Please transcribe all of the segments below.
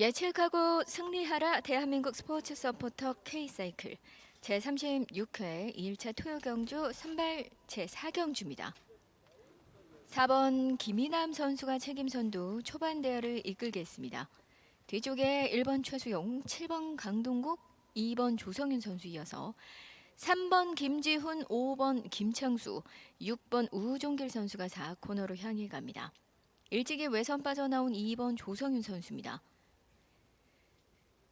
예측하고 승리하라 대한민국 스포츠 서포터 K사이클 제36회 2일차 토요 경주 선발 제4경주입니다. 4번 김이남 선수가 책임 선두 초반 대열을 이끌겠습니다. 뒤쪽에 1번 최수용, 7번 강동국, 2번 조성윤 선수 이어서 3번 김지훈, 5번 김창수, 6번 우종길 선수가 4코너로 향해 갑니다. 일찍이 외선 빠져나온 2번 조성윤 선수입니다.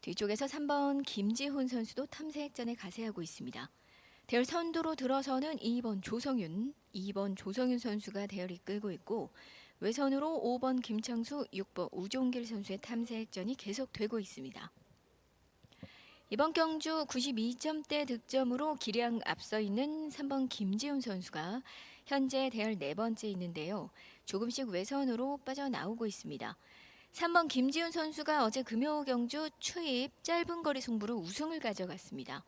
뒤쪽에서 3번 김지훈 선수도 탐색전에 가세하고 있습니다. 대열 선두로 들어서는 2번 조성윤, 2번 조성윤 선수가 대열 이끌고 있고 외선으로 5번 김창수, 6번 우종길 선수의 탐색전이 계속되고 있습니다. 이번 경주 92점대 득점으로 기량 앞서 있는 3번 김지훈 선수가 현재 대열 네 번째 있는데요. 조금씩 외선으로 빠져나오고 있습니다. 3번 김지훈 선수가 어제 금요 경주 추입 짧은 거리 승부로 우승을 가져갔습니다.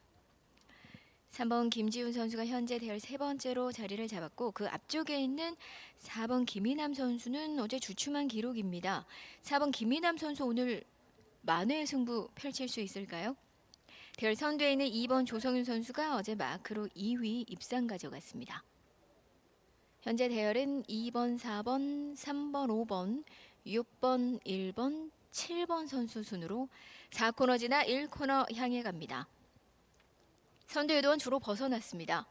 3번 김지훈 선수가 현재 대열 세 번째로 자리를 잡았고 그 앞쪽에 있는 4번 김이남 선수는 어제 주춤한 기록입니다. 4번 김이남 선수 오늘 만회 승부 펼칠 수 있을까요? 대열 선두에 있는 2번 조성윤 선수가 어제 마크로 2위 입상 가져갔습니다. 현재 대열은 2번, 4번, 3번, 5번, 6번, 1번, 7번 선수 순으로 4코너 지나 1코너 향해 갑니다. 선두 유도원 주로 벗어났습니다.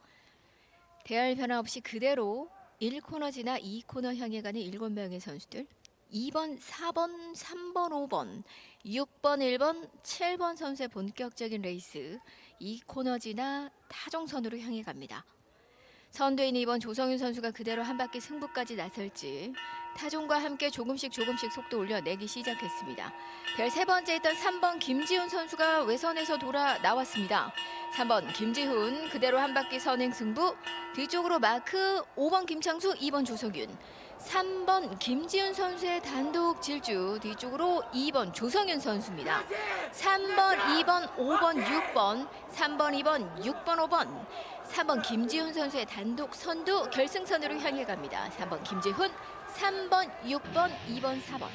대열 변화 없이 그대로 1코너 지나 2코너 향해 가는 7명의 선수들 2번, 4번, 3번, 5번, 6번, 1번, 7번 선수의 본격적인 레이스 2코너 지나 타종선으로 향해 갑니다. 있는 이번 조성윤 선수가 그대로 한 바퀴 승부까지 나설지 타종과 함께 조금씩 조금씩 속도 올려 내기 시작했습니다. 별 세 번째 있던 3번 김지훈 선수가 외선에서 돌아 나왔습니다. 3번 김지훈 그대로 한 바퀴 선행 승부 뒤쪽으로 마크 5번 김창수 2번 조성윤 3번 김지훈 선수의 단독 질주 뒤쪽으로 2번 조성윤 선수입니다. 3번, 2번, 5번, 6번, 3번, 2번, 6번, 5번, 3번 김지훈 선수의 단독 선두 결승선으로 향해 갑니다. 3번 김지훈, 3번, 6번, 2번, 4번.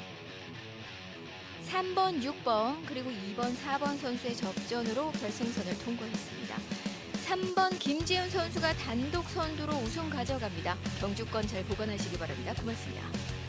3번, 6번 그리고 2번, 4번 선수의 접전으로 결승선을 통과했습니다. 3번 김지훈 선수가 단독 선두로 우승 가져갑니다. 경주권 잘 보관하시기 바랍니다. 고맙습니다.